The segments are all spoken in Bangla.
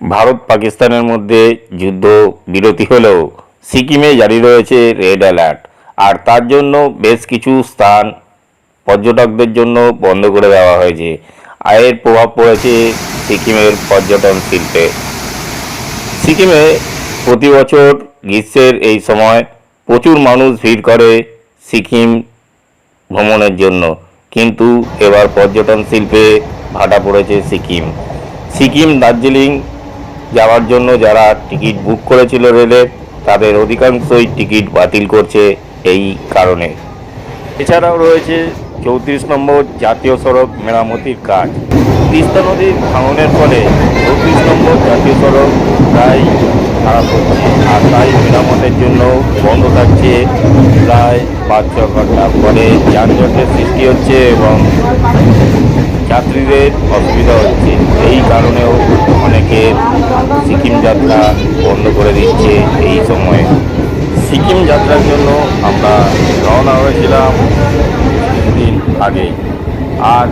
ভারত পাকিস্তানের মধ্যে যুদ্ধ বিরতি হলেও সিকিমে জারি রয়েছে রেড অ্যালার্ট। আর তার জন্য বেশ কিছু স্থান পর্যটকদের জন্য বন্ধ করে দেওয়া হয়েছে। আয়ের প্রভাব পড়েছে সিকিমের পর্যটন শিল্পে। সিকিমে প্রতি বছর গ্রীষ্মের এই সময় প্রচুর মানুষ ভিড় করে সিকিম ভ্রমণের জন্য। কিন্তু এবার পর্যটন শিল্পে ভাটা পড়েছে সিকিম। সিকিম, দার্জিলিং যাওয়ার জন্য যারা টিকিট বুক করেছিল রেলের, তাদের অধিকাংশই টিকিট বাতিল করছে এই কারণে। এছাড়াও রয়েছে চৌত্রিশ নম্বর জাতীয় সড়ক মেরামতির কাজ। তিস্তা নদীর ভাঙনের ফলে চৌত্রিশ নম্বর জাতীয় সড়ক প্রায় খারাপ হচ্ছে, আর তাই মেরামতের জন্য বন্ধ থাকছে প্রায় পাঁচ ছ ঘণ্টা ফলে যানজটের সৃষ্টি হচ্ছে এবং যাত্রীদের অসুবিধা হচ্ছে। এই কারণেও অনেকে সিকিম যাত্রা বন্ধ করে দিচ্ছে এই সময়ে। সিকিম যাত্রার জন্য আমরা রওনা হয়েছিলাম কিছুদিন আগে। আর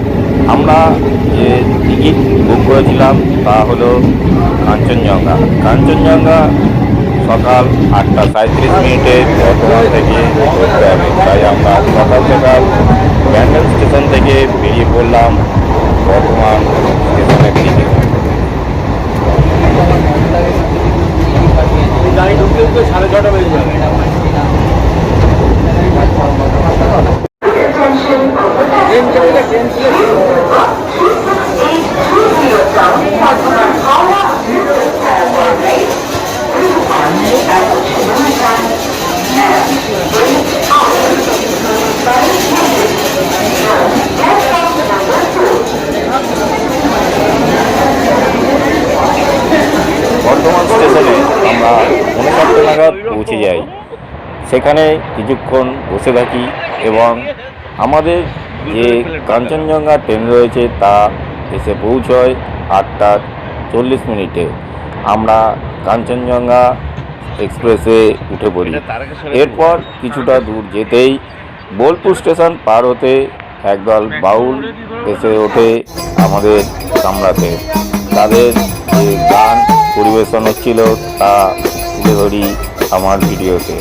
আমরা যে টিকিট বুক করেছিলাম তা হলো কাঞ্চনজঙ্ঘা। কাঞ্চনজঙ্ঘা সকাল আটটা সাঁত্রিশ মিনিটে বর্ধমান থেকে তাই আমরা সকাল সকাল ব্যান্ডেল স্টেশন থেকে বেরিয়ে পড়লাম বর্ধমান স্টেশনের ঢুকতে সাড়ে ছটা বেজে যাবে। আমরা উনষাটটা নাগাদ পৌঁছে যাই। সেখানে কিছুক্ষণ বসে থাকি এবং আমাদের যে কাঞ্চনজঙ্ঘা ট্রেন রয়েছে তা এসে পৌঁছয় আটটা চল্লিশ মিনিটে। আমরা কাঞ্চনজঙ্ঘা এক্সপ্রেসে উঠে পড়ি। এরপর কিছুটা দূর যেতেই বোলপুর স্টেশন পার হতে একদল বাউল এসে ওঠে আমাদের কামরাতে। তাদের যে গান পরিবেশন হচ্ছিল তা তুলে ধরি আমার ভিডিওতে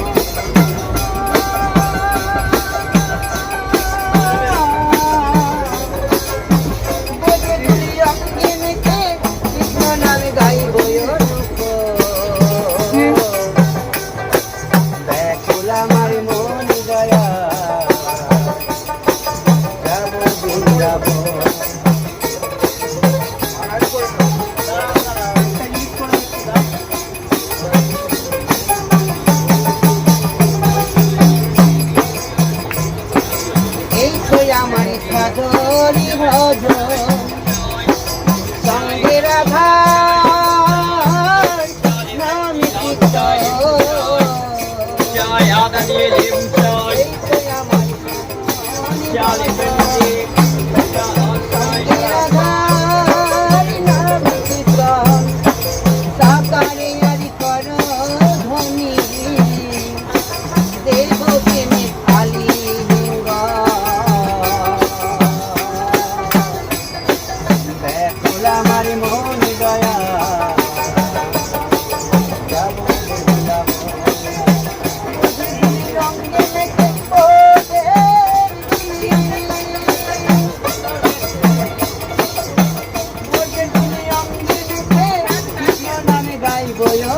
দয়া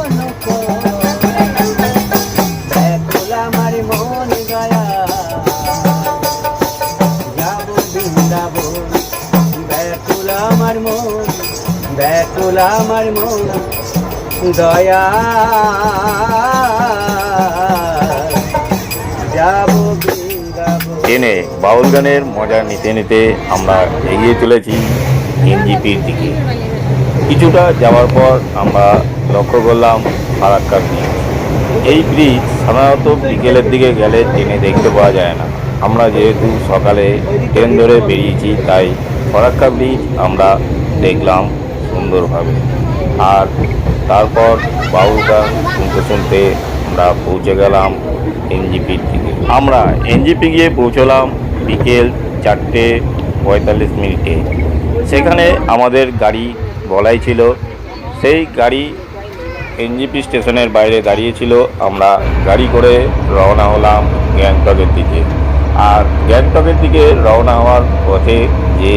যাব দয়া যাব বাউল গানের মজা নিতে নিতে আমরা এগিয়ে চলেছি এনজিপির দিকে। কিছুটা যাওয়ার পর আমরা লক্ষ্য করলাম ফারাক্কা ব্রিজ এই ব্রিজ সাধারণত বিকেলের দিকে গেলে ট্রেনে দেখতে পাওয়া যায় না। আমরা যেহেতু সকালে ট্রেন ধরে বেরিয়েছি, তাই ফরাক্কা ব্রিজ আমরা দেখলাম সুন্দরভাবে। আর তারপর গান শুনতে শুনতে আমরা পৌঁছে গেলাম এনজিপির দিকে। আমরা এনজিপি গিয়ে পৌঁছলাম বিকেল চারটে পঁয়তাল্লিশ মিনিটে। সেখানে আমাদের গাড়ি বলাই ছিল, সেই গাড়ি এনজিপি স্টেশনের বাইরে দাঁড়িয়েছিল আমরা গাড়ি করে রওনা হলাম গ্যাংটকের দিকে। আর গ্যাংটকের দিকে রওনা হওয়ার পথে যে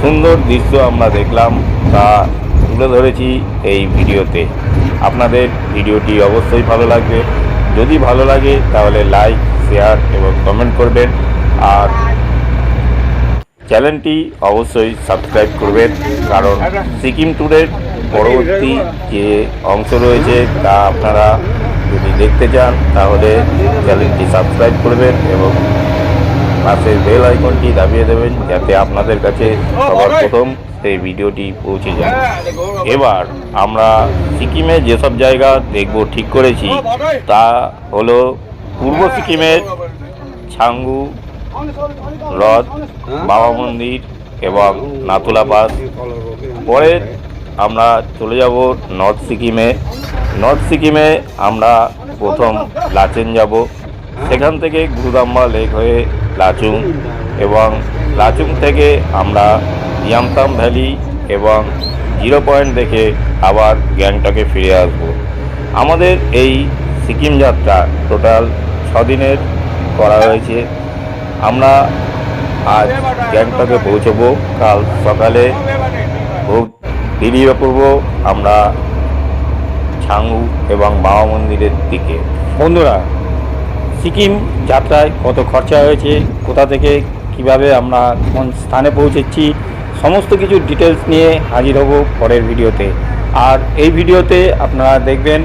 সুন্দর দৃশ্য আমরা দেখলাম, তা তুলে ধরেছি এই ভিডিওতে। আপনাদের ভিডিওটি অবশ্যই ভালো লাগবে। যদি ভালো লাগে, তাহলে লাইক, শেয়ার এবং কমেন্ট করবেন। আর চ্যানেলটি অবশ্যই সাবস্ক্রাইব করবেন, কারণ সিকিম ট্যুরের পরবর্তী যে অংশ রয়েছে, তা আপনারা যদি দেখতে চান, তাহলে চ্যানেলটি সাবস্ক্রাইব করবেন এবং পাশের বেল আইকনটি দাবিয়ে দেবেন, যাতে আপনাদের কাছে সবার প্রথম সেই ভিডিওটি পৌঁছে যায়। এবার আমরা সিকিমে যেসব জায়গা দেখব ঠিক করেছি, তা হলো পূর্ব সিকিমের ছাঙ্গু হ্রদ, বাবা মন্দির এবং নাতুলা পাস পরে আমরা চলে যাব নর্থ সিকিমে। নর্থ সিকিমে আমরা প্রথম লাচেন যাব। সেখান থেকে গুদাম্বা লেক হয়ে লাচুং এবং লাচুং থেকে আমরা ইয়ামতাম ভ্যালি এবং জিরো পয়েন্ট দেখে আবার গ্যাংটকে ফিরে আসব। আমাদের এই সিকিম যাত্রা টোটাল ছ দিনের করা হয়েছে। আজ গ্যাংটকে পৌঁছবো। কাল সকালে খুব বেরিয়ে পড়ব আমরা ছাঙ্গু এবং বাবা মন্দিরের দিকে। বন্ধুরা, সিকিম যাত্রায় কত খরচা হয়েছে, কোথা থেকে কীভাবে আমরা কোন স্থানে পৌঁছেছি, সমস্ত কিছু ডিটেলস নিয়ে হাজির হব পরের ভিডিওতে। আর এই ভিডিওতে আপনারা দেখবেন,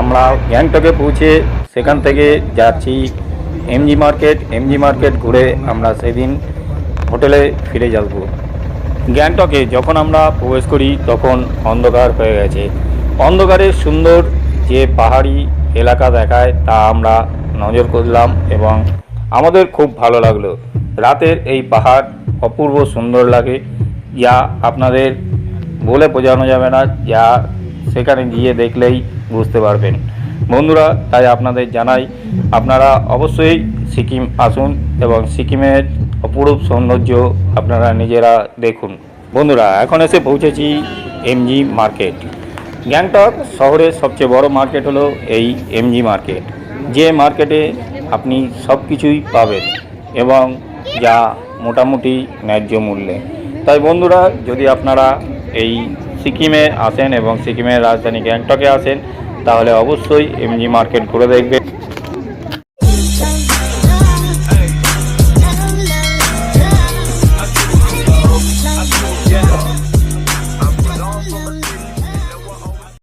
আমরা গ্যাংটকে পৌঁছে সেখান থেকে যাচ্ছি এমজি মার্কেট এমজি মার্কেট ঘুরে আমরা সেদিন হোটেলে ফিরে যাব। গ্যাংটকে যখন আমরা প্রবেশ করি, তখন অন্ধকার হয়ে গেছে। অন্ধকারের সুন্দর যে পাহাড়ি এলাকা দেখায়, তা আমরা নজর করলাম এবং আমাদের খুব ভালো লাগল। রাতের এই পাহাড় অপূর্ব সুন্দর লাগে। যা আপনাদের বলে বোঝানো যাবে না, যা সেখানে গিয়ে দেখলেই বুঝতে পারবেন। বন্ধুরা, তাই আপনাদের জানাই, আপনারা অবশ্যই সিকিম আসুন এবং সিকিমের অপরূপ সৌন্দর্য আপনারা নিজেরা দেখুন। বন্ধুরা, এখন এসে পৌঁছেছি এমজি মার্কেট গ্যাংটক শহরের সবচেয়ে বড় মার্কেট হলো এই এমজি মার্কেট যে মার্কেটে আপনি সব কিছুই পাবেন এবং যা মোটামুটি ন্যায্য মূল্যে। তাই বন্ধুরা, যদি আপনারা এই সিকিমে আসেন এবং সিকিমের রাজধানী গ্যাংটকে আসেন তাহলে অবশ্যই এমজি মার্কেট ঘুরে দেখবেন।